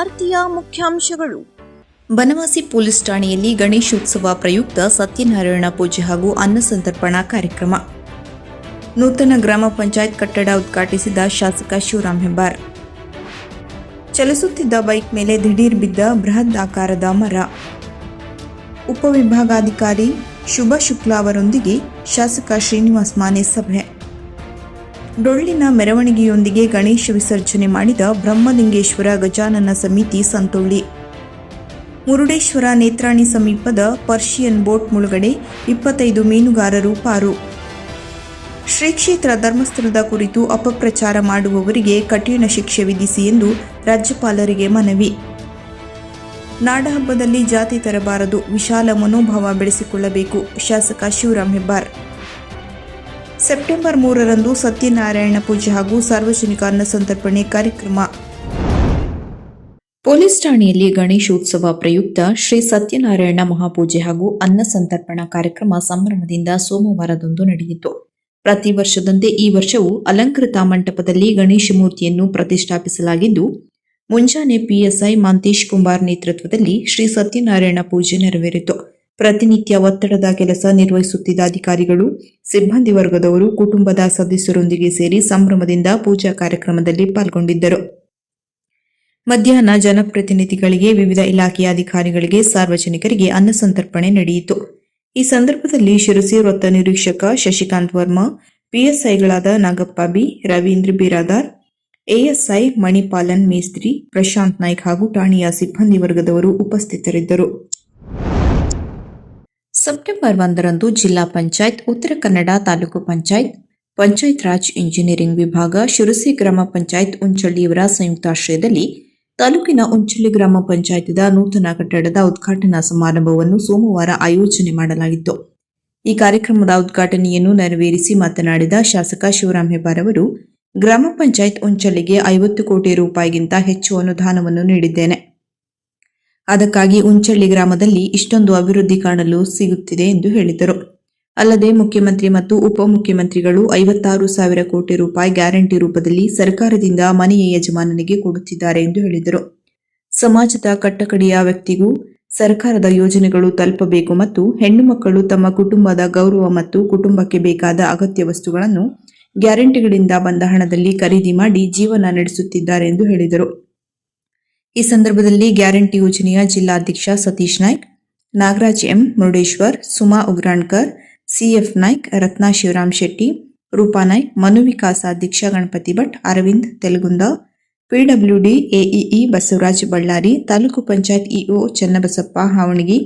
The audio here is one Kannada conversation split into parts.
ವಾರ್ತೆಯ ಮುಖ್ಯಾಂಶಗಳು. ಬನವಾಸಿ ಪೊಲೀಸ್ ಠಾಣೆಯಲ್ಲಿ ಗಣೇಶೋತ್ಸವ ಪ್ರಯುಕ್ತ ಸತ್ಯನಾರಾಯಣ ಪೂಜೆ ಹಾಗೂ ಅನ್ನ ಸಂತರ್ಪಣಾ ಕಾರ್ಯಕ್ರಮ. ನೂತನ ಗ್ರಾಮ ಪಂಚಾಯತ್ ಕಟ್ಟಡ ಉದ್ಘಾಟಿಸಿದ ಶಾಸಕ ಶಿವರಾಮ್ ಹೆಬ್ಬಾರ್. ಚಲಿಸುತ್ತಿದ್ದ ಬೈಕ್ ಮೇಲೆ ದಿಢೀರ್ ಬಿದ್ದ ಬೃಹತ್ ಆಕಾರದ ಮರ. ಉಪವಿಭಾಗಾಧಿಕಾರಿ ಶುಭ ಶುಕ್ಲಾ ಅವರೊಂದಿಗೆ ಶಾಸಕ ಶ್ರೀನಿವಾಸ್ ಮಾನೆ ಸಭೆ. ಡೊಳ್ಳಿನ ಮೆರವಣಿಗೆಯೊಂದಿಗೆ ಗಣೇಶ ವಿಸರ್ಜನೆ ಮಾಡಿದ ಬ್ರಹ್ಮಲಿಂಗೇಶ್ವರ ಗಜಾನನ ಸಮಿತಿ ಸಂತೊಳ್ಳಿ ಮುರುಡೇಶ್ವರ ನೇತ್ರಾಣಿ ಸಮೀಪದ ಪರ್ಷಿಯನ್ ಬೋಟ್ ಮುಳುಗಡೆ ಇಪ್ಪತ್ತೈದು ಮೀನುಗಾರರು ಪಾರು. ಶ್ರೀ ಕ್ಷೇತ್ರ ಧರ್ಮಸ್ಥಳದ ಕುರಿತು ಅಪಪ್ರಚಾರ ಮಾಡುವವರಿಗೆ ಕಠಿಣ ಶಿಕ್ಷೆ ವಿಧಿಸಿ ಎಂದು ರಾಜ್ಯಪಾಲರಿಗೆ ಮನವಿ. ನಾಡಹಬ್ಬದಲ್ಲಿ ಜಾತಿ ತರಬಾರದು, ವಿಶಾಲ ಮನೋಭಾವ ಬೆಳೆಸಿಕೊಳ್ಳಬೇಕು, ಶಾಸಕ ಶಿವರಾಮ್ ಹೆಬ್ಬಾರ್. ಸೆಪ್ಟೆಂಬರ್ ಮೂರರಂದು ಸತ್ಯನಾರಾಯಣ ಪೂಜೆ ಹಾಗೂ ಸಾರ್ವಜನಿಕ ಅನ್ನ ಸಂತರ್ಪಣೆ ಕಾರ್ಯಕ್ರಮ. ಪೊಲೀಸ್ ಠಾಣೆಯಲ್ಲಿ ಗಣೇಶೋತ್ಸವ ಪ್ರಯುಕ್ತ ಶ್ರೀ ಸತ್ಯನಾರಾಯಣ ಮಹಾಪೂಜೆ ಹಾಗೂ ಅನ್ನ ಸಂತರ್ಪಣಾ ಕಾರ್ಯಕ್ರಮ ಸಂಭ್ರಮದಿಂದ ಸೋಮವಾರದಂದು ನಡೆಯಿತು. ಪ್ರತಿ ವರ್ಷದಂತೆ ಈ ವರ್ಷವೂ ಅಲಂಕೃತ ಮಂಟಪದಲ್ಲಿ ಗಣೇಶ ಮೂರ್ತಿಯನ್ನು ಪ್ರತಿಷ್ಠಾಪಿಸಲಾಗಿದ್ದು, ಮುಂಜಾನೆ ಪಿಎಸ್ಐ ಮಾಂತೇಶ್ ಕುಮಾರ್ ನೇತೃತ್ವದಲ್ಲಿ ಶ್ರೀ ಸತ್ಯನಾರಾಯಣ ಪೂಜೆ ನೆರವೇರಿತು. ಪ್ರತಿನಿತ್ಯ ಒತ್ತಡದ ಕೆಲಸ ನಿರ್ವಹಿಸುತ್ತಿದ್ದ ಅಧಿಕಾರಿಗಳು, ಸಿಬ್ಬಂದಿ ವರ್ಗದವರು, ಕುಟುಂಬದ ಸದಸ್ಯರೊಂದಿಗೆ ಸೇರಿ ಸಂಭ್ರಮದಿಂದ ಪೂಜಾ ಕಾರ್ಯಕ್ರಮದಲ್ಲಿ ಪಾಲ್ಗೊಂಡಿದ್ದರು. ಮಧ್ಯಾಹ್ನ ಜನಪ್ರತಿನಿಧಿಗಳಿಗೆ, ವಿವಿಧ ಇಲಾಖೆಯ ಅಧಿಕಾರಿಗಳಿಗೆ, ಸಾರ್ವಜನಿಕರಿಗೆ ಅನ್ನಸಂತರ್ಪಣೆ ನಡೆಯಿತು. ಈ ಸಂದರ್ಭದಲ್ಲಿ ಶಿರಸಿ ವೃತ್ತ ನಿರೀಕ್ಷಕ ಶಶಿಕಾಂತ್ ವರ್ಮಾ, ಪಿಎಸ್ಐಗಳಾದ ನಾಗಪ್ಪ ಬಿ, ರವೀಂದ್ರ ಬಿರಾದಾರ್, ಎಎಸ್ಐ ಮಣಿಪಾಲನ್ ಮೇಸ್ತ್ರಿ, ಪ್ರಶಾಂತ್ ನಾಯ್ಕ್ ಹಾಗೂ ಠಾಣೆಯ ಸಿಬ್ಬಂದಿ ವರ್ಗದವರು ಉಪಸ್ಥಿತರಿದ್ದರು. ಸೆಪ್ಟೆಂಬರ್ ಒಂದರಂದು ಜಿಲ್ಲಾ ಪಂಚಾಯತ್, ಉತ್ತರ ಕನ್ನಡ ತಾಲೂಕು ಪಂಚಾಯತ್ ಪಂಚಾಯತ್ ರಾಜ್ ಇಂಜಿನಿಯರಿಂಗ್ ವಿಭಾಗ, ಶಿರಸಿ ಗ್ರಾಮ ಪಂಚಾಯತ್ ಉಂಚಳ್ಳಿಯವರ ಸಂಯುಕ್ತಾಶ್ರಯದಲ್ಲಿ ತಾಲೂಕಿನ ಉಂಚಳ್ಳಿ ಗ್ರಾಮ ಪಂಚಾಯತ್ದ ನೂತನ ಕಟ್ಟಡದ ಉದ್ಘಾಟನಾ ಸಮಾರಂಭವನ್ನು ಸೋಮವಾರ ಆಯೋಜನೆ ಮಾಡಲಾಗಿತ್ತು. ಈ ಕಾರ್ಯಕ್ರಮದ ಉದ್ಘಾಟನೆಯನ್ನು ನೆರವೇರಿಸಿ ಮಾತನಾಡಿದ ಶಾಸಕ ಶಿವರಾಮ್ ಹೆಬ್ಬಾರ್ ಅವರು, ಗ್ರಾಮ ಪಂಚಾಯತ್ ಉಂಚಳ್ಳಿಗೆ ಐವತ್ತು ಕೋಟಿ ರೂಪಾಯಿಗಿಂತ ಹೆಚ್ಚು ಅನುದಾನವನ್ನು ನೀಡಿದ್ದೇನೆ. ಅದಕ್ಕಾಗಿ ಉಂಚಳ್ಳಿ ಗ್ರಾಮದಲ್ಲಿ ಇಷ್ಟೊಂದು ಅಭಿವೃದ್ಧಿ ಕಾಣಲು ಸಿಗುತ್ತಿದೆ ಎಂದು ಹೇಳಿದರು. ಅಲ್ಲದೆ ಮುಖ್ಯಮಂತ್ರಿ ಮತ್ತು ಉಪಮುಖ್ಯಮಂತ್ರಿಗಳು ಐವತ್ತಾರು ಸಾವಿರ ಕೋಟಿ ರೂಪಾಯಿ ಗ್ಯಾರಂಟಿ ರೂಪದಲ್ಲಿ ಸರ್ಕಾರದಿಂದ ಮನೆಯ ಯಜಮಾನನಿಗೆ ಕೊಡುತ್ತಿದ್ದಾರೆ ಎಂದು ಹೇಳಿದರು. ಸಮಾಜದ ಕಟ್ಟಕಡೆಯ ವ್ಯಕ್ತಿಗೂ ಸರ್ಕಾರದ ಯೋಜನೆಗಳು ತಲುಪಬೇಕು ಮತ್ತು ಹೆಣ್ಣು ಮಕ್ಕಳು ತಮ್ಮ ಕುಟುಂಬದ ಗೌರವ ಮತ್ತು ಕುಟುಂಬಕ್ಕೆ ಬೇಕಾದ ಅಗತ್ಯ ವಸ್ತುಗಳನ್ನು ಗ್ಯಾರಂಟಿಗಳಿಂದ ಬಂದ ಹಣದಲ್ಲಿ ಖರೀದಿ ಮಾಡಿ ಜೀವನ ನಡೆಸುತ್ತಿದ್ದಾರೆ ಎಂದು ಹೇಳಿದರು. ಈ ಸಂದರ್ಭದಲ್ಲಿ ಗ್ಯಾರಂಟಿ ಯೋಜನೆಯ ಜಿಲ್ಲಾಧ್ಯಕ್ಷ ಸತೀಶ್ ನಾಯ್ಕ್, ನಾಗರಾಜ್ ಎಂ ಮುರುಡೇಶ್ವರ್, ಸುಮಾ ಉಗ್ರಾಣ್ಕರ್, ಸಿಎಫ್ ನಾಯ್ಕ್, ರತ್ನಾ ಶಿವರಾಮ್ ಶೆಟ್ಟಿ, ರೂಪಾ ನಾಯ್ಕ್, ಮನು ವಿಕಾಸ ಅಧ್ಯಕ್ಷ Ganapati Bhat, Arvind Telagunda PWD AEE Basavaraj Ballari, taluk panchayat EO Channabasappa Havanagi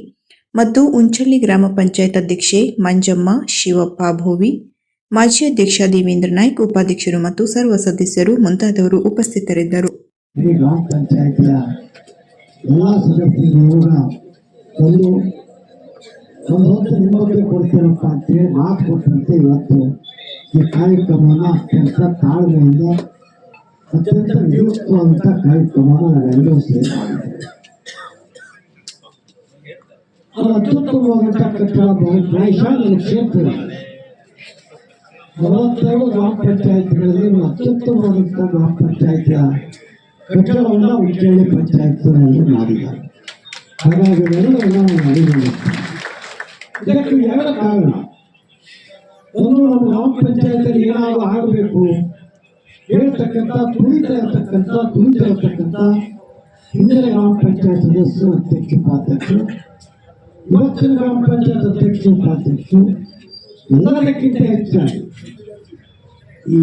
ಮತ್ತು ಉಂಚಳ್ಳಿ ಗ್ರಾಮ ಪಂಚಾಯತ್ ಅಧ್ಯಕ್ಷೆ ಮಂಜಮ್ಮ, ಶಿವಪ್ಪ ಭೋವಿ, ಮಾಜಿ ಅಧ್ಯಕ್ಷ ದೇವೇಂದ್ರ ನಾಯ್ಕ್, ಉಪಾಧ್ಯಕ್ಷರು ಮತ್ತು ಸರ್ವ ಸದಸ್ಯರು ಮುಂತಾದವರು ಉಪಸ್ಥಿತರಿದ್ದರು. ಇಡೀ ಗ್ರಾಮ ಪಂಚಾಯತಿಯ ಎಲ್ಲ ಸದಸ್ಯರು ಕೂಡ ಒಂದು ಒಂದು ಹೊತ್ತು ನಿಮಗೆ ಕೊಡ್ತೀರಪ್ಪ ಅಂತೇಳಿ ಮಾತು ಕೊಟ್ಟಂತೆ ಇವತ್ತು ಈ ಕಾರ್ಯಕ್ರಮವನ್ನು ಅತ್ಯಂತ ತಾಳ್ಮೆಯಿಂದ ಅತ್ಯಂತ ವಿರುಕ್ತವಾದಂಥ ಕಾರ್ಯಕ್ರಮವನ್ನು ನಾವೆಲ್ಲರೂ ಸೇರಿ ಮಾಡಿದ್ದೇವೆ ಅದು ಅತ್ಯುತ್ತಮವಾದಂಥ ಕಟ್ಟಡ ಪ್ರಾಯಶಃ ನನ್ನ ಕ್ಷೇತ್ರ ನಲವತ್ತೆರಡು ಗ್ರಾಮ ಪಂಚಾಯತ್ಗಳಲ್ಲಿ ಅತ್ಯುತ್ತಮವಾದಂಥ ಗ್ರಾಮ ಪಂಚಾಯತಿಯ ಕಟ್ಟಡವನ್ನು ಉಜ್ಜಳ್ಳಿ ಪಂಚಾಯತ್ನಲ್ಲಿ ಮಾಡಿದ್ದಾರೆ. ಹಾಗಾಗಿ ನಾವು ಮಾಡಿದ್ದೇವೆ. ಇದಕ್ಕೆ ಎರಡು ಕಾರಣ. ಒಂದು, ನಮ್ಮ ಗ್ರಾಮ ಪಂಚಾಯತಲ್ಲಿ ಏನಾದರೂ ಆಗಬೇಕು, ಹೇಳ್ತಕ್ಕಂಥ ತುಳಿತ ಇರತಕ್ಕಂಥ ತುಳಿತ ಇರತಕ್ಕಂಥ ಹಿಂದಿನ ಗ್ರಾಮ ಪಂಚಾಯತ್ ಸದಸ್ಯರು ಅಧ್ಯಕ್ಷ ಉಪಾಧ್ಯಕ್ಷರು, ಇವತ್ತಿನ ಗ್ರಾಮ ಪಂಚಾಯತ್ ಅಧ್ಯಕ್ಷ ಉಪಾಧ್ಯಕ್ಷರು, ಎಲ್ಲದಕ್ಕಿಂತ ಹೆಚ್ಚಾಗಿ ಈ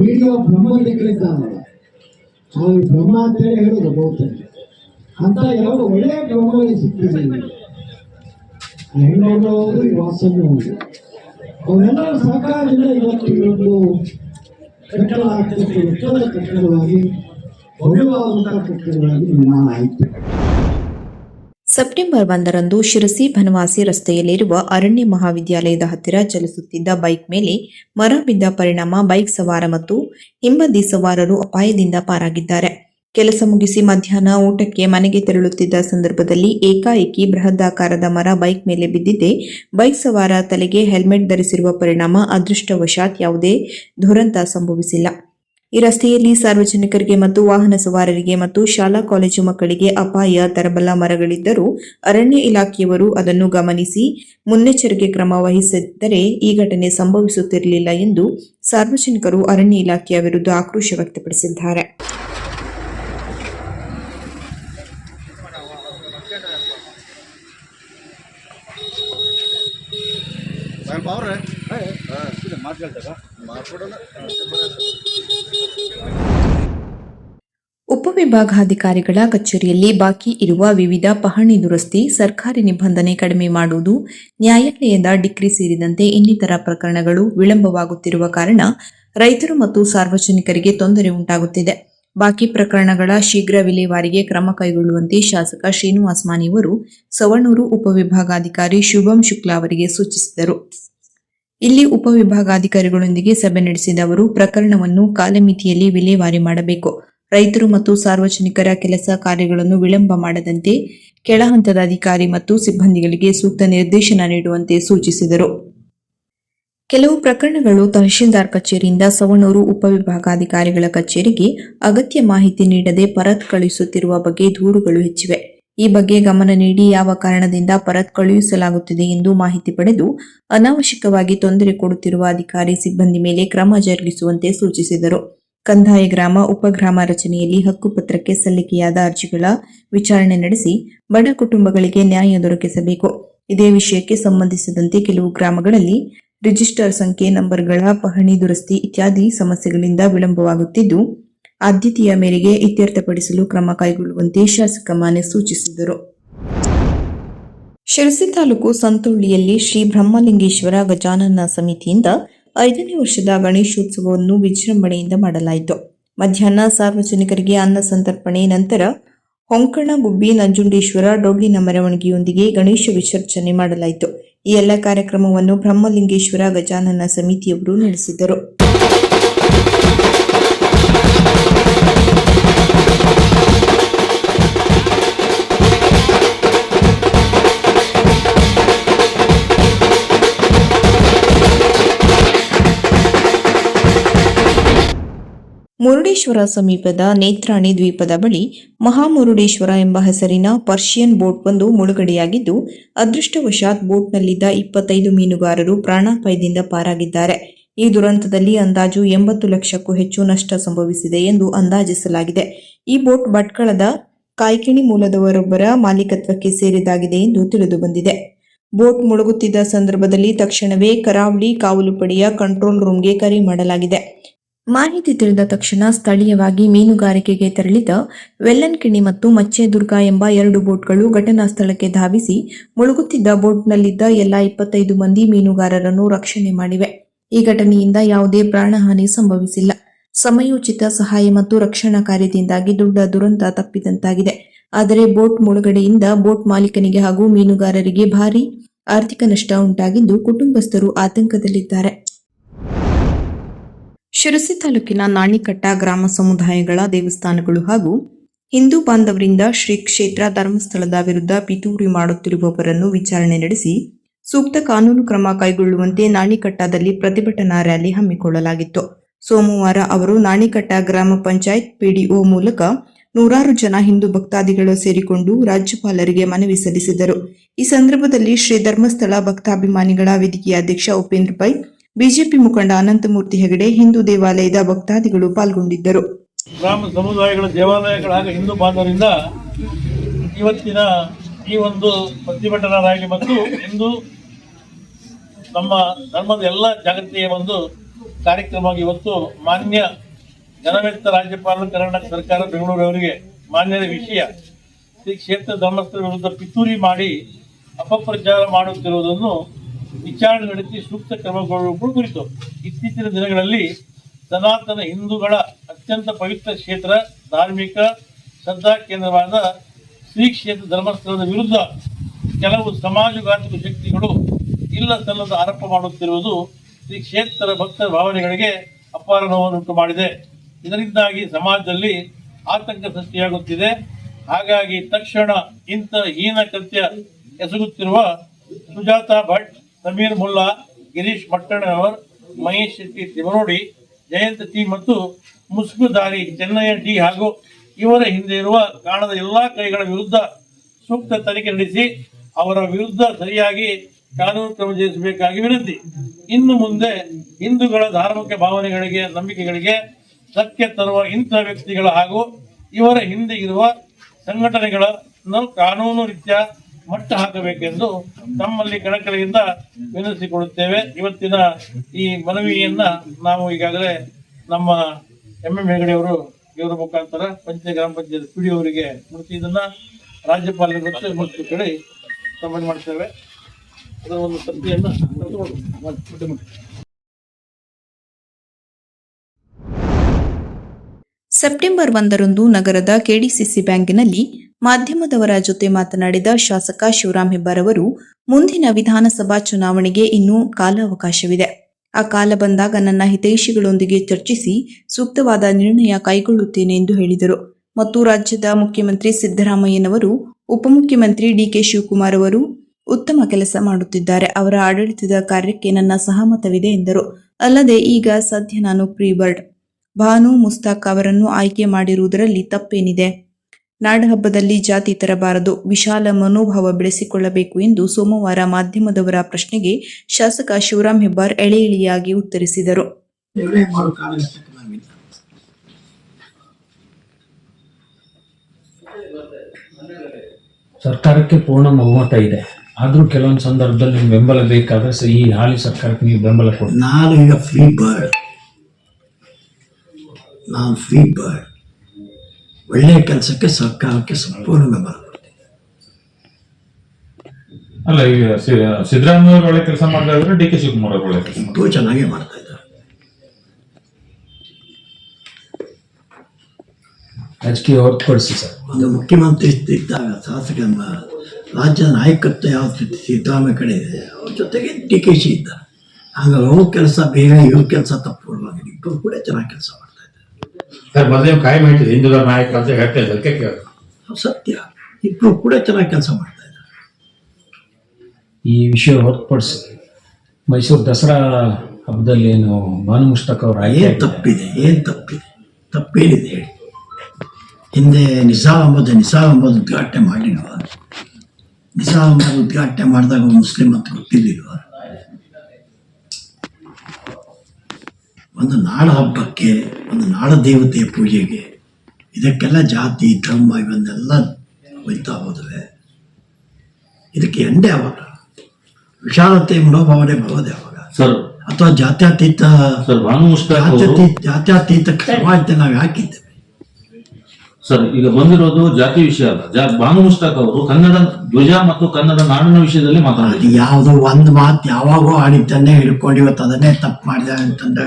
ವಿಡಿಯೋ ಬ್ರಹ್ಮಲಿಗಳಿದ್ದಾರಲ್ಲ ನಾವು ಬ್ರಹ್ಮ ಅಂತೇಳಿ ಹೇಳೋದು ಬೌದ್ಧ ಅಂತ ಯಾವ ಒಳ್ಳೆಯ ಬ್ರಹ್ಮಗಳಿಗೆ ಸಿಕ್ಕಿದ್ದೀವಿ ಹೆಣ್ಣು ಈ ವಾಸನ್ನು ಅವರೆಲ್ಲರ ಸಹಕಾರದಿಂದ ಇವತ್ತು ಒಂದು ಕಟ್ಟಡ ಆಗ್ತಕ್ಕಂಥ ಉತ್ತಮ ಕಟ್ಟಡವಾಗಿ ಒಳ್ಳೆಯವಾದಂತಹ ನಿರ್ಮಾಣ ಆಯಿತು. ಸೆಪ್ಟೆಂಬರ್ ಒಂದರಂದು ಶಿರಸಿ ಬನವಾಸಿ ರಸ್ತೆಯಲ್ಲಿರುವ ಅರಣ್ಯ ಮಹಾವಿದ್ಯಾಲಯದ ಹತ್ತಿರ ಚಲಿಸುತ್ತಿದ್ದ ಬೈಕ್ ಮೇಲೆ ಮರ ಬಿದ್ದ ಪರಿಣಾಮ ಬೈಕ್ ಸವಾರ ಮತ್ತು ಹಿಂಬದಿ ಸವಾರರು ಅಪಾಯದಿಂದ ಪಾರಾಗಿದ್ದಾರೆ. ಕೆಲಸ ಮುಗಿಸಿ ಮಧ್ಯಾಹ್ನ ಊಟಕ್ಕೆ ಮನೆಗೆ ತೆರಳುತ್ತಿದ್ದ ಸಂದರ್ಭದಲ್ಲಿ ಏಕಾಏಕಿ ಬೃಹದಾಕಾರದ ಮರ ಬೈಕ್ ಮೇಲೆ ಬಿದ್ದಿದೆ. ಬೈಕ್ ಸವಾರ ತಲೆಗೆ ಹೆಲ್ಮೆಟ್ ಧರಿಸಿರುವ ಪರಿಣಾಮ ಅದೃಷ್ಟವಶಾತ್ ಯಾವುದೇ ದುರಂತ ಸಂಭವಿಸಿಲ್ಲ. ಈ ರಸ್ತೆಯಲ್ಲಿ ಸಾರ್ವಜನಿಕರಿಗೆ ಮತ್ತು ವಾಹನ ಸವಾರರಿಗೆ ಮತ್ತು ಶಾಲಾ ಕಾಲೇಜು ಮಕ್ಕಳಿಗೆ ಅಪಾಯ ತರಬಲ್ಲ ಮರಗಳಿದ್ದರೂ ಅರಣ್ಯ ಇಲಾಖೆಯವರು ಅದನ್ನು ಗಮನಿಸಿ ಮುನ್ನೆಚ್ಚರಿಕೆ ಕ್ರಮ ವಹಿಸಿದ್ದರೆ ಈ ಘಟನೆ ಸಂಭವಿಸುತ್ತಿರಲಿಲ್ಲ ಎಂದು ಸಾರ್ವಜನಿಕರು ಅರಣ್ಯ ಇಲಾಖೆಯ ವಿರುದ್ಧ ಆಕ್ರೋಶ ವ್ಯಕ್ತಪಡಿಸಿದ್ದಾರೆ. ಅವ್ರೆ. ಮಾತಾಡ್ತಾರ ಉಪವಿಭಾಗಾಧಿಕಾರಿಗಳ ಕಚೇರಿಯಲ್ಲಿ ಬಾಕಿ ಇರುವ ವಿವಿಧ ಪಹಣಿ ದುರಸ್ತಿ, ಸರ್ಕಾರಿ ನಿಬಂಧನೆ ಕಡಿಮೆ ಮಾಡುವುದು, ನ್ಯಾಯಾಲಯದ ಡಿಕ್ರಿ ಸೇರಿದಂತೆ ಇನ್ನಿತರ ಪ್ರಕರಣಗಳು ವಿಳಂಬವಾಗುತ್ತಿರುವ ಕಾರಣ ರೈತರು ಮತ್ತು ಸಾರ್ವಜನಿಕರಿಗೆ ತೊಂದರೆ ಉಂಟಾಗುತ್ತಿದೆ. ಬಾಕಿ ಪ್ರಕರಣಗಳ ಶೀಘ್ರ ವಿಲೇವಾರಿಗೆ ಕ್ರಮ ಕೈಗೊಳ್ಳುವಂತೆ ಶಾಸಕ ಶ್ರೀನಿವಾಸ್ ಮಾನಿಯವರು ಸವಣೂರು ಉಪವಿಭಾಗಾಧಿಕಾರಿ ಶುಭಂ ಶುಕ್ಲಾ ಅವರಿಗೆ ಸೂಚಿಸಿದರು. ಇಲ್ಲಿ ಉಪವಿಭಾಗಾಧಿಕಾರಿಗಳೊಂದಿಗೆ ಸಭೆ ನಡೆಸಿದ ಅವರು, ಪ್ರಕರಣವನ್ನು ಕಾಲಮಿತಿಯಲ್ಲಿ ವಿಲೇವಾರಿ ಮಾಡಬೇಕು. ರೈತರು ಮತ್ತು ಸಾರ್ವಜನಿಕರ ಕೆಲಸ ಕಾರ್ಯಗಳನ್ನು ವಿಳಂಬ ಮಾಡದಂತೆ ಕೆಳ ಹಂತದ ಅಧಿಕಾರಿ ಮತ್ತು ಸಿಬ್ಬಂದಿಗಳಿಗೆ ಸೂಕ್ತ ನಿರ್ದೇಶನ ನೀಡುವಂತೆ ಸೂಚಿಸಿದರು. ಕೆಲವು ಪ್ರಕರಣಗಳು ತಹಶೀಲ್ದಾರ್ ಕಚೇರಿಯಿಂದ ಸವಣೂರು ಉಪವಿಭಾಗಾಧಿಕಾರಿಗಳ ಕಚೇರಿಗೆ ಅಗತ್ಯ ಮಾಹಿತಿ ನೀಡದೆ ಪರತ್ ಕಳುಹಿಸುತ್ತಿರುವ ಬಗ್ಗೆ ದೂರುಗಳು ಹೆಚ್ಚಿವೆ. ಈ ಬಗ್ಗೆ ಗಮನ ನೀಡಿ ಯಾವ ಕಾರಣದಿಂದ ಪರತ್ ಕಳುಹಿಸಲಾಗುತ್ತಿದೆ ಎಂದು ಮಾಹಿತಿ ಪಡೆದು ಅನಾವಶ್ಯಕವಾಗಿ ತೊಂದರೆ ಕೊಡುತ್ತಿರುವ ಅಧಿಕಾರಿ ಸಿಬ್ಬಂದಿ ಮೇಲೆ ಕ್ರಮ ಜರುಗಿಸುವಂತೆ ಸೂಚಿಸಿದರು. ಕಂದಾಯ ಗ್ರಾಮ ಉಪಗ್ರಾಮ ರಚನೆಯಲ್ಲಿ ಹಕ್ಕುಪತ್ರಕ್ಕೆ ಸಲ್ಲಿಕೆಯಾದ ಅರ್ಜಿಗಳ ವಿಚಾರಣೆ ನಡೆಸಿ ಬಡ ಕುಟುಂಬಗಳಿಗೆ ನ್ಯಾಯ ದೊರಕಿಸಬೇಕು. ಇದೇ ವಿಷಯಕ್ಕೆ ಸಂಬಂಧಿಸಿದಂತೆ ಕೆಲವು ಗ್ರಾಮಗಳಲ್ಲಿ ರಿಜಿಸ್ಟರ್ ಸಂಖ್ಯೆ, ನಂಬರ್ಗಳ ಪಹಣಿ ದುರಸ್ತಿ ಇತ್ಯಾದಿ ಸಮಸ್ಯೆಗಳಿಂದ ವಿಳಂಬವಾಗುತ್ತಿದ್ದು ಆದ್ಯತೆಯ ಮೇರೆಗೆ ಇತ್ಯರ್ಥಪಡಿಸಲು ಕ್ರಮ ಕೈಗೊಳ್ಳುವಂತೆ ಶಾಸಕ ಮಾನೆ ಸೂಚಿಸಿದರು. ಶಿರಸಿ ತಾಲೂಕು ಸಂತೋಳ್ಳಿಯಲ್ಲಿ ಶ್ರೀ ಬ್ರಹ್ಮಲಿಂಗೇಶ್ವರ ಗಜಾನನ ಸಮಿತಿಯಿಂದ ಐದನೇ ವರ್ಷದ ಗಣೇಶೋತ್ಸವವನ್ನು ವಿಜೃಂಭಣೆಯಿಂದ ಮಾಡಲಾಯಿತು. ಮಧ್ಯಾಹ್ನ ಸಾರ್ವಜನಿಕರಿಗೆ ಅನ್ನ ಸಂತರ್ಪಣೆ ನಂತರ ಹೊಂಕಣಗುಬ್ಬಿ ನಂಜುಂಡೇಶ್ವರ ಡೊಳ್ಳಿನ ಮೆರವಣಿಗೆಯೊಂದಿಗೆ ಗಣೇಶ ವಿಸರ್ಜನೆ ಮಾಡಲಾಯಿತು. ಈ ಎಲ್ಲ ಕಾರ್ಯಕ್ರಮವನ್ನು ಬ್ರಹ್ಮಲಿಂಗೇಶ್ವರ ಗಜಾನನ ಸಮಿತಿಯವರು ನಡೆಸಿದರು. ಮುರುಡೇಶ್ವರ ಸಮೀಪದ ನೇತ್ರಾಣಿ ದ್ವೀಪದ ಬಳಿ ಮಹಾಮುರುಡೇಶ್ವರ ಎಂಬ ಹೆಸರಿನ ಪರ್ಷಿಯನ್ ಬೋಟ್ ಒಂದು ಮುಳುಗಡೆಯಾಗಿದ್ದು, ಅದೃಷ್ಟವಶಾತ್ ಬೋಟ್ನಲ್ಲಿದ್ದ ಇಪ್ಪತ್ತೈದು ಮೀನುಗಾರರು ಪ್ರಾಣಾಪಾಯದಿಂದ ಪಾರಾಗಿದ್ದಾರೆ. ಈ ದುರಂತದಲ್ಲಿ ಅಂದಾಜು ಎಂಬತ್ತು ಲಕ್ಷಕ್ಕೂ ಹೆಚ್ಚು ನಷ್ಟ ಸಂಭವಿಸಿದೆ ಎಂದು ಅಂದಾಜಿಸಲಾಗಿದೆ. ಈ ಬೋಟ್ ಭಟ್ಕಳದ ಕಾಯ್ಕಿಣಿ ಮೂಲದವರೊಬ್ಬರ ಮಾಲೀಕತ್ವಕ್ಕೆ ಸೇರಿದಾಗಿದೆ ಎಂದು ತಿಳಿದುಬಂದಿದೆ ಬೋಟ್ ಮುಳುಗುತ್ತಿದ್ದ ಸಂದರ್ಭದಲ್ಲಿ ತಕ್ಷಣವೇ ಕರಾವಳಿ ಕಾವಲು ಪಡೆಯ ಕಂಟ್ರೋಲ್ ರೂಮ್ಗೆ ಕರೆ ಮಾಡಲಾಗಿದೆ. ಮಾಹಿತಿ ತಿಳಿದ ತಕ್ಷಣ ಸ್ಥಳೀಯವಾಗಿ ಮೀನುಗಾರಿಕೆಗೆ ತೆರಳಿದ ವೆಲ್ಲನ್ಕಿಣಿ ಮತ್ತು ಮಚ್ಚೆದುರ್ಗ ಎಂಬ ಎರಡು ಬೋಟ್ಗಳು ಘಟನಾ ಸ್ಥಳಕ್ಕೆ ಧಾವಿಸಿ ಮುಳುಗುತ್ತಿದ್ದ ಬೋಟ್ನಲ್ಲಿದ್ದ ಎಲ್ಲ ಇಪ್ಪತ್ತೈದು ಮಂದಿ ಮೀನುಗಾರರನ್ನು ರಕ್ಷಣೆ ಮಾಡಿವೆ. ಈ ಘಟನೆಯಿಂದ ಯಾವುದೇ ಪ್ರಾಣಹಾನಿ ಸಂಭವಿಸಿಲ್ಲ. ಸಮಯೋಚಿತ ಸಹಾಯ ಮತ್ತು ರಕ್ಷಣಾ ಕಾರ್ಯದಿಂದಾಗಿ ದೊಡ್ಡ ದುರಂತ ತಪ್ಪಿದಂತಾಗಿದೆ. ಆದರೆ ಬೋಟ್ ಮುಳುಗಡೆಯಿಂದ ಬೋಟ್ ಮಾಲೀಕನಿಗೆ ಹಾಗೂ ಮೀನುಗಾರರಿಗೆ ಭಾರಿ ಆರ್ಥಿಕ ನಷ್ಟ ಉಂಟಾಗಿದ್ದು ಕುಟುಂಬಸ್ಥರು ಆತಂಕದಲ್ಲಿದ್ದಾರೆ. ಶಿರಸಿ ತಾಲೂಕಿನ ನಾಣಿಕಟ್ಟ ಗ್ರಾಮ ಸಮುದಾಯಗಳ ದೇವಸ್ಥಾನಗಳು ಹಾಗೂ ಹಿಂದೂ ಬಾಂಧವರಿಂದ ಶ್ರೀ ಕ್ಷೇತ್ರ ಧರ್ಮಸ್ಥಳದ ವಿರುದ್ಧ ಪಿತೂರಿ ಮಾಡುತ್ತಿರುವವರನ್ನು ವಿಚಾರಣೆ ನಡೆಸಿ ಸೂಕ್ತ ಕಾನೂನು ಕ್ರಮ ಕೈಗೊಳ್ಳುವಂತೆ ನಾಣಿಕಟ್ಟದಲ್ಲಿ ಪ್ರತಿಭಟನಾ ರ್ಯಾಲಿ ಹಮ್ಮಿಕೊಳ್ಳಲಾಗಿತ್ತು. ಸೋಮವಾರ ಅವರು ನಾಣಿಕಟ್ಟ ಗ್ರಾಮ ಪಂಚಾಯತ್ ಪಿಡಿಒ ಮೂಲಕ ನೂರಾರು ಜನ ಹಿಂದೂ ಭಕ್ತಾದಿಗಳು ಸೇರಿಕೊಂಡು ರಾಜ್ಯಪಾಲರಿಗೆ ಮನವಿ ಸಲ್ಲಿಸಿದರು. ಈ ಸಂದರ್ಭದಲ್ಲಿ ಶ್ರೀ ಧರ್ಮಸ್ಥಳ ಭಕ್ತಾಭಿಮಾನಿಗಳ ವೇದಿಕೆಯ ಅಧ್ಯಕ್ಷ ಉಪೇಂದ್ರ ಪೈ ಬಿಜೆಪಿ ಮುಖಂಡ ಅನಂತಮೂರ್ತಿ ಹೆಗಡೆ ಹಿಂದೂ ದೇವಾಲಯದ ಭಕ್ತಾದಿಗಳು ಪಾಲ್ಗೊಂಡಿದ್ದರು. ಗ್ರಾಮ ಸಮುದಾಯಗಳ ದೇವಾಲಯಗಳ ಹಿಂದೂ ಬಾಂಧವರಿಂದ ಇವತ್ತಿನ ಈ ಒಂದು ಪ್ರತಿಭಟನಾ ರ್ಯಾಲಿ ಮತ್ತು ಹಿಂದೂ ನಮ್ಮ ಧರ್ಮದ ಎಲ್ಲ ಜಾಗೃತಿಯ ಒಂದು ಕಾರ್ಯಕ್ರಮವಾಗಿ ಇವತ್ತು ಮಾನ್ಯ ಜನವೇತ ರಾಜ್ಯಪಾಲರು, ಕರ್ನಾಟಕ ಸರ್ಕಾರ, ಬೆಂಗಳೂರವರಿಗೆ ಮಾನ್ಯದ ವಿಷಯ. ಶ್ರೀ ಕ್ಷೇತ್ರ ಧರ್ಮಸ್ಥಳ ವಿರುದ್ಧ ಪಿತೂರಿ ಮಾಡಿ ಅಪಪ್ರಚಾರ ಮಾಡುತ್ತಿರುವುದನ್ನು ವಿಚಾರಣೆ ನಡೆಸಿ ಸೂಕ್ತ ಕ್ರಮಗೊಳ್ಳುವ ಕುರಿತು ಇತ್ತೀಚಿನ ದಿನಗಳಲ್ಲಿ ಸನಾತನ ಹಿಂದೂಗಳ ಅತ್ಯಂತ ಪವಿತ್ರ ಕ್ಷೇತ್ರ, ಧಾರ್ಮಿಕ ಶ್ರದ್ಧಾ ಕೇಂದ್ರವಾದ ಶ್ರೀ ಕ್ಷೇತ್ರ ಧರ್ಮಸ್ಥಳದ ವಿರುದ್ಧ ಕೆಲವು ಸಮಾಜಘಾತಕ ಶಕ್ತಿಗಳು ಇಲ್ಲ ಸಲ್ಲದ ಆರೋಪ ಮಾಡುತ್ತಿರುವುದು ಶ್ರೀ ಕ್ಷೇತ್ರ ಭಕ್ತರ ಭಾವನೆಗಳಿಗೆ ಅಪಾರ ನೋವನ್ನುಂಟು ಮಾಡಿದೆ. ಇದರಿಂದಾಗಿ ಸಮಾಜದಲ್ಲಿ ಆತಂಕ ಸೃಷ್ಟಿಯಾಗುತ್ತಿದೆ. ಹಾಗಾಗಿ ತಕ್ಷಣ ಇಂಥ ಹೀನ ಕೃತ್ಯ ಎಸಗುತ್ತಿರುವ ಸುಜಾತಾ ಭಟ್ ಸಮೀರ್ ಮುಲ್ಲಾ ಗಿರೀಶ್ ಮಟ್ಟಣ್ಣವರ್ ಮಹೇಶ್ ಶೆಟ್ಟಿ ತಿಮರೋಡಿ ಜಯಂತ ಟಿ ಮತ್ತು ಮುಸ್ಕುದಾರಿ ಚೆನ್ನಯ್ಯ ಟಿ ಹಾಗೂ ಇವರ ಹಿಂದೆ ಇರುವ ಕಾಣದ ಎಲ್ಲಾ ಕೈಗಳ ವಿರುದ್ಧ ಸೂಕ್ತ ತನಿಖೆ ನಡೆಸಿ ಅವರ ವಿರುದ್ಧ ಸರಿಯಾಗಿ ಕಾನೂನು ಕ್ರಮ ಜರುಗಿಸಬೇಕಾಗಿ ವಿನಂತಿ. ಇನ್ನು ಮುಂದೆ ಹಿಂದೂಗಳ ಧಾರ್ಮಿಕ ಭಾವನೆಗಳಿಗೆ, ನಂಬಿಕೆಗಳಿಗೆ ಧಕ್ಕೆ ತರುವ ಇಂಥ ವ್ಯಕ್ತಿಗಳ ಹಾಗೂ ಇವರ ಹಿಂದೆ ಇರುವ ಸಂಘಟನೆಗಳನ್ನು ಕಾನೂನು ರೀತ್ಯ ಮಟ್ಟ ಹಾಕಬೇಕೆಂದು ತಮ್ಮಲ್ಲಿ ಕಳಕಳಿಯಿಂದ ವಿನಂತಿಸಿಕೊಳ್ಳುತ್ತೇವೆ. ಇವತ್ತಿನ ಈ ಮನವಿಯನ್ನ ನಾವು ಈಗಾಗಲೇ ನಮ್ಮ ಎಂ ಎಂ ಹೆಗಡೆಯವರು, ಇವರ ಮುಖಾಂತರ ಪಂಚಾಯತ್ ಗ್ರಾಮ ಪಂಚಾಯತ್ ಪಿ ಅವರಿಗೆ ಮತ್ತು ಇದನ್ನ ರಾಜ್ಯಪಾಲರ ಜೊತೆ ಮತ್ತು ಕಡೆ ಸಂಬಂಧ ಮಾಡ್ತೇವೆ ಅದರ ಒಂದು ಪ್ರತಿಯನ್ನ ಸೆಪ್ಟೆಂಬರ್ ಒಂದರಂದು ನಗರದ ಕೆಡಿಸಿಸಿ ಬ್ಯಾಂಕಿನಲ್ಲಿ ಮಾಧ್ಯಮದವರ ಜೊತೆ ಮಾತನಾಡಿದ ಶಾಸಕ ಶಿವರಾಮ್ ಹೆಬ್ಬಾರ್ ಅವರು, ಮುಂದಿನ ವಿಧಾನಸಭಾ ಚುನಾವಣೆಗೆ ಇನ್ನೂ ಕಾಲಾವಕಾಶವಿದೆ. ಆ ಕಾಲ ಬಂದಾಗ ನನ್ನ ಹಿತೈಷಿಗಳೊಂದಿಗೆ ಚರ್ಚಿಸಿ ಸೂಕ್ತವಾದ ನಿರ್ಣಯ ಕೈಗೊಳ್ಳುತ್ತೇನೆ ಎಂದು ಹೇಳಿದರು. ಮತ್ತು ರಾಜ್ಯದ ಮುಖ್ಯಮಂತ್ರಿ ಸಿದ್ದರಾಮಯ್ಯನವರು, ಉಪಮುಖ್ಯಮಂತ್ರಿ ಡಿಕೆ ಶಿವಕುಮಾರ್ ಅವರು ಉತ್ತಮ ಕೆಲಸ ಮಾಡುತ್ತಿದ್ದಾರೆ. ಅವರ ಆಡಳಿತದ ಕಾರ್ಯಕ್ಕೆ ನನ್ನ ಸಹಮತವಿದೆ ಎಂದರು. ಅಲ್ಲದೆ ಈಗ ಸದ್ಯ ನಾನು ಪ್ರೀ ಬರ್ಡ್ ಭಾನು ಮುಸ್ತಾಕ್ ಅವರನ್ನು ಆಯ್ಕೆ ಮಾಡಿರುವುದರಲ್ಲಿ ತಪ್ಪೇನಿದೆ. ನಾಡಹಬ್ಬದಲ್ಲಿ ಜಾತಿ ತರಬಾರದು ವಿಶಾಲ ಮನೋಭಾವ ಬೆಳೆಸಿಕೊಳ್ಳಬೇಕು ಎಂದು ಸೋಮವಾರ ಮಾಧ್ಯಮದವರ ಪ್ರಶ್ನೆಗೆ ಶಾಸಕ ಶಿವರಾಮ್ ಹೆಬ್ಬಾರ್ ಎಳೆ ಇಳಿಯಾಗಿ ಉತ್ತರಿಸಿದರು. ಸರ್ಕಾರಕ್ಕೆ ಪೂರ್ಣ ಬಹುಮತ ಇದೆ. ಆದ್ರೂ ಕೆಲವೊಂದು ಸಂದರ್ಭದಲ್ಲಿ ನಿಮ್ಗೆ ಬೆಂಬಲ ಬೇಕಾದ್ರೆ ಈ ಹಾಲಿ ಸರ್ಕಾರಕ್ಕೆ ನೀವು ಬೆಂಬಲ ಕೊಡಿ. ನಾನು ಈಗ ಫ್ರೀ ಬರ್ಡ್ ನಾನು ಫ್ರೀ ಬರ್ಡ್ ಒಳ್ಳೆಯ ಕೆಲಸಕ್ಕೆ ಸರ್ಕಾರಕ್ಕೆ ಸಂಪೂರ್ಣ ಬೆಂಬಲ ಅಲ್ಲ ಈಗ ಸಿದ್ದರಾಮಯ್ಯ ಅವರು ಒಳ್ಳೆ ಕೆಲಸ ಮಾಡ್ತಾ ಇದ್ರೆ ಡಿ ಕೆ ಶಿವಕುಮಾರ್ ಅವರು ಒಳ್ಳೆ ಕೆಲಸ ಚೆನ್ನಾಗೇ ಮಾಡ್ತಾ ಇದ್ದಾರೆ. ರಾಜಕೀಯ ಹೊರತುಪಡಿಸಿ ಸರ್. ಒಂದು ಮುಖ್ಯಮಂತ್ರಿ ಇದ್ದಾಗ ಶಾಸಕ ರಾಜ್ಯದ ನಾಯಕತ್ವ ಯಾವ ರೀತಿ ಸಿದ್ದರಾಮಯ್ಯ ಕಡೆ ಇದೆ ಅವ್ರ ಜೊತೆಗೆ ಡಿ ಕೆ ಶಿ ಇದ್ದ ಹಂಗಾಗಿ ಅವ್ರ ಕೆಲಸ ಬೇಗ ಇವ್ರ ಕೆಲಸ ತಪ್ಪು. ಇಬ್ಬರು ಕೂಡ ಚೆನ್ನಾಗಿ ಕೆಲಸ ಸರ್ ಮೊದಲೇ ಕಾಯಂ ಹೇಳ್ತಿದೆ ಹಿಂದೂ ನಾಯಕ ಅಂತ ಹೇಳ್ತಾ ಇದ್ದಾರೆ. ಅದಕ್ಕೆ ಕೇಳಿದೆ. ಸತ್ಯ. ಇಬ್ಬರು ಕೂಡ ಚೆನ್ನಾಗಿ ಕೆಲಸ ಮಾಡ್ತಾ ಇದ್ದಾರೆ. ಈ ವಿಷಯ ಹೊರತುಪಡಿಸಿ ಮೈಸೂರು ದಸರಾ ಹಬ್ಬದಲ್ಲಿ ಏನು ಭಾನು ಮುಷ್ತಕ್ ಅವರ ಏನು ತಪ್ಪಿದೆ ಏನು ತಪ್ಪಿದೆ? ತಪ್ಪೇನಿದೆ ಹೇಳಿ. ಹಿಂದೆ ನಿಸಾ ಅಹಮದ್ ನಿಸಾ ಅಹಮದ್ ಉದ್ಘಾಟನೆ ಮಾಡಿಲ್ವ? ನಿಸಾ ಅಹಮದ್ ಉದ್ಘಾಟನೆ ಮಾಡಿದಾಗ ಮುಸ್ಲಿಂ ಅಂತ ಗೊತ್ತಿರ್ಲಿಲ್ವ? ಒಂದು ನಾಡ ಹಬ್ಬಕ್ಕೆ ಒಂದು ನಾಡ ದೇವತೆಯ ಪೂಜೆಗೆ ಇದಕ್ಕೆಲ್ಲ ಜಾತಿ ಧರ್ಮ ಇವನ್ನೆಲ್ಲ ಒಯ್ತಾ ಹೋದ್ರೆ ಇದಕ್ಕೆ ಎಂಡೆ ಯಾವಾಗ ವಿಶಾಲತೆ ಮನೋಭಾವನೆ ಬರೋದೆ ಯಾವಾಗ ಸರ್. ಅಥವಾ ಜಾತ್ಯತೀತ ಜಾತ್ಯತೀತ ಕ್ರಮಾಯಿತ ಸಮಾಜತೆ ನಾವು ಹಾಕಿದ್ದೇವೆ. ಸರ್ ಈಗ ಬಂದಿರೋದು ಜಾತಿ ವಿಷಯ ಅಲ್ಲ. ಜಾ ಭಾನು ಮುಸ್ತಾಕ್ ಅವರು ಕನ್ನಡ ಧ್ವಜ ಮತ್ತು ಕನ್ನಡ ನಾಡಿನ ವಿಷಯದಲ್ಲಿ ಮಾತನಾಡಿದ್ರು ಯಾವುದೋ ಒಂದು ಮಾತು ಯಾವಾಗೋ ಆಡಿದ್ದನ್ನೇ ಹಿಡ್ಕೊಂಡು ಇವತ್ತು ಅದನ್ನೇ ತಪ್ಪು ಮಾಡಿದ ಅಂತಂದ್ರೆ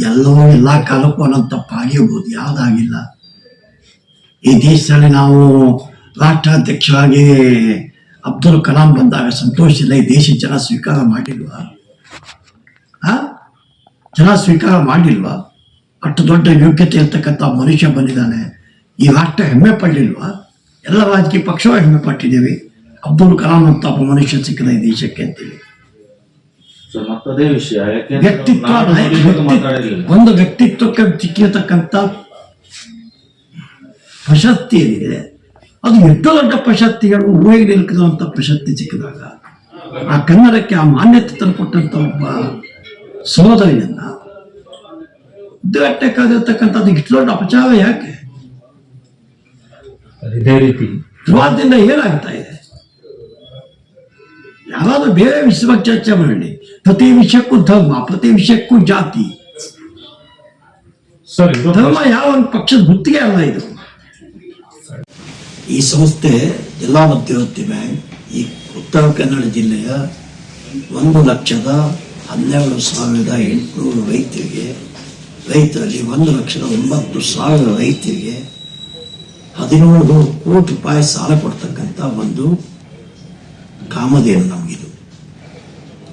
ಎಲ್ಲವೂ ಎಲ್ಲ ಕಾಲಕ್ಕೂ ಒಂದೊಂದು ತಪ್ಪಾಗಿರ್ಬೋದು ಯಾವುದಾಗಿಲ್ಲ. ಈ ದೇಶದಲ್ಲಿ ನಾವು ರಾಷ್ಟ್ರಾಧ್ಯಕ್ಷರಾಗಿ ಅಬ್ದುಲ್ ಕಲಾಂ ಬಂದಾಗ ಸಂತೋಷ ಇಲ್ಲ, ಈ ದೇಶ ಜನ ಸ್ವೀಕಾರ ಮಾಡಿಲ್ವಾ? ಆ? ಜನ ಸ್ವೀಕಾರ ಮಾಡಿಲ್ವಾ? ಅಷ್ಟು ದೊಡ್ಡ ಯೋಗ್ಯತೆ ಇರ್ತಕ್ಕಂಥ ಮನುಷ್ಯ ಬಂದಿದ್ದಾನೆ. ಈ ರಾಷ್ಟ್ರ ಹೆಮ್ಮೆ ಪಡಲಿಲ್ವಾ? ಎಲ್ಲ ರಾಜಕೀಯ ಪಕ್ಷವೂ ಹೆಮ್ಮೆ ಪಟ್ಟಿದ್ದೇವೆ. ಅಬ್ದುಲ್ ಕಲಾಂ ಅಂತ ಒಬ್ಬ ಮನುಷ್ಯ ಸಿಕ್ಕಿದ ಈ ದೇಶಕ್ಕೆ ಅಂತೇಳಿ. ಮತ್ತದೇ ವಿಷಯ ವ್ಯಕ್ತಿತ್ವ ಒಂದು ವ್ಯಕ್ತಿತ್ವಕ್ಕೆ ಸಿಕ್ಕಿರತಕ್ಕಂಥ ಪ್ರಶಸ್ತಿ ಏನಿದೆ ಅದು ಎಷ್ಟೋ ದೊಡ್ಡ ಪ್ರಶಸ್ತಿಗಳು ಊರಿಗೆ ನಿಲ್ಕಿರುವಂಥ ಪ್ರಶಸ್ತಿ ಸಿಕ್ಕಿದಾಗ ಆ ಕನ್ನಡಕ್ಕೆ ಆ ಮಾನ್ಯತೆ ತಂದುಕೊಟ್ಟಂಥ ಒಬ್ಬ ಸೋದರಿಯನ್ನ ಉದ್ಘಾಟಕ್ಕಾಗಿರ್ತಕ್ಕಂಥದ್ದು ಇಷ್ಟು ದೊಡ್ಡ ಅಪಚಾರ ಯಾಕೆ? ಇದೇ ರೀತಿ. ಧ್ರುವದಿಂದ ಏನಾಗ್ತಾ ಇದೆ? ಯಾರಾದ್ರೂ ಬೇರೆ ವಿಶ್ವ ಚರ್ಚೆ ಮಾಡಿ ಪ್ರತಿ ವಿಷಯಕ್ಕೂ ಧರ್ಮ ಪ್ರತಿ ವಿಷಯಕ್ಕೂ ಜಾತಿ ಧರ್ಮ ಯಾವ ಒಂದು ಪಕ್ಷದ ಗುತ್ತಿಗೆ ಅಲ್ಲ ಇದು. ಈ ಸಂಸ್ಥೆ ಜಿಲ್ಲಾ ಮಧ್ಯವರ್ತಿ ಬ್ಯಾಂಕ್ ಈ ಉತ್ತರ ಕನ್ನಡ ಜಿಲ್ಲೆಯ ಒಂದು ಲಕ್ಷದ ಹನ್ನೆರಡು ಸಾವಿರದ ಎಂಟುನೂರು ರೈತರಿಗೆ ರೈತರಲ್ಲಿ ಒಂದು ಲಕ್ಷದ ಒಂಬತ್ತು ಸಾವಿರ ರೈತರಿಗೆ ಹದಿನೇಳು ಕೋಟಿ ರೂಪಾಯಿ ಸಾಲ ಕೊಡ್ತಕ್ಕಂಥ ಒಂದು ಕಾಮಧೇನು ನಮಗಿದು.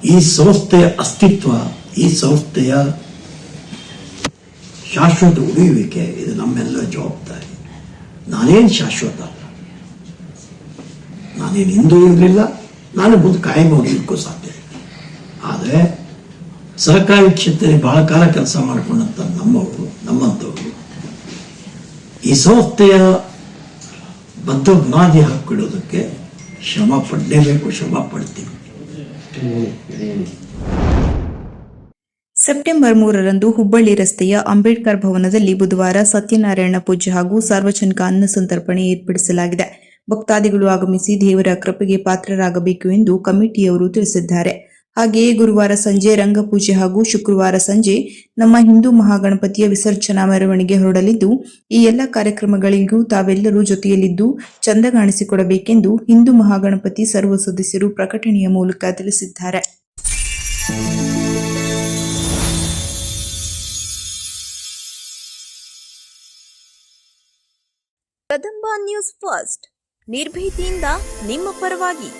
ಈ ಸಂಸ್ಥೆಯ ಅಸ್ತಿತ್ವ, ಈ ಸಂಸ್ಥೆಯ ಶಾಶ್ವತ ಉಳಿಯುವಿಕೆ, ಇದು ನಮ್ಮೆಲ್ಲರ ಜವಾಬ್ದಾರಿ. ನಾನೇನು ಶಾಶ್ವತ ಅಲ್ಲ. ನಾನೇನು ಹಿಂದೂ ಇರಲಿಲ್ಲ, ನಾನು ಮುಂದೆ ಕಾಯಂ ಹೋಗಲಿಕ್ಕೂ ಸಾಧ್ಯ ಆದರೆ ಸಹಕಾರಿ ಕ್ಷೇತ್ರದಲ್ಲಿ ಬಹಳ ಕಾಲ ಕೆಲಸ ಮಾಡಿಕೊಂಡಂಥ ನಮ್ಮವರು, ನಮ್ಮಂಥವರು, ಈ ಸಂಸ್ಥೆಯ ಬದ್ಧ ಬುನಾದಿ ಹಾಕಿಡೋದಕ್ಕೆ ಶ್ರಮ ಪಡಲೇಬೇಕು, ಶ್ರಮ ಪಡ್ತೀವಿ. ಸೆಪ್ಟೆಂಬರ್ ಮೂರರಂದು ಹುಬ್ಬಳ್ಳಿ ರಸ್ತೆಯ ಅಂಬೇಡ್ಕರ್ ಭವನದಲ್ಲಿ ಬುಧವಾರ ಸತ್ಯನಾರಾಯಣ ಪೂಜೆ ಹಾಗೂ ಸಾರ್ವಜನಿಕ ಅನ್ನ ಸಂತರ್ಪಣೆ ಏರ್ಪಡಿಸಲಾಗಿದೆ. ಭಕ್ತಾದಿಗಳು ಆಗಮಿಸಿ ದೇವರ ಕೃಪೆಗೆ ಪಾತ್ರರಾಗಬೇಕು ಎಂದು ಕಮಿಟಿಯವರು ತಿಳಿಸಿದ್ದಾರೆ. ಹಾಗೆಯೇ ಗುರುವಾರ ಸಂಜೆ ರಂಗಪೂಜೆ ಹಾಗೂ ಶುಕ್ರವಾರ ಸಂಜೆ ನಮ್ಮ ಹಿಂದೂ ಮಹಾಗಣಪತಿಯ ವಿಸರ್ಜನಾ ಮೆರವಣಿಗೆ ಹೊರಡಲಿದ್ದು, ಈ ಎಲ್ಲ ಕಾರ್ಯಕ್ರಮಗಳಿಗೂ ತಾವೆಲ್ಲರೂ ಜೊತೆಯಲ್ಲಿದ್ದು ಚಂದ ಕಾಣಿಸಿಕೊಡಬೇಕೆಂದು ಹಿಂದೂ ಮಹಾಗಣಪತಿ ಸರ್ವ ಸದಸ್ಯರು ಪ್ರಕಟಣೆಯ ಮೂಲಕ ತಿಳಿಸಿದ್ದಾರೆ. Kadamba news first. ನಿರ್ಭೀತಿಯಿಂದ ನಿಮ್ಮ ಪರವಾಗಿ.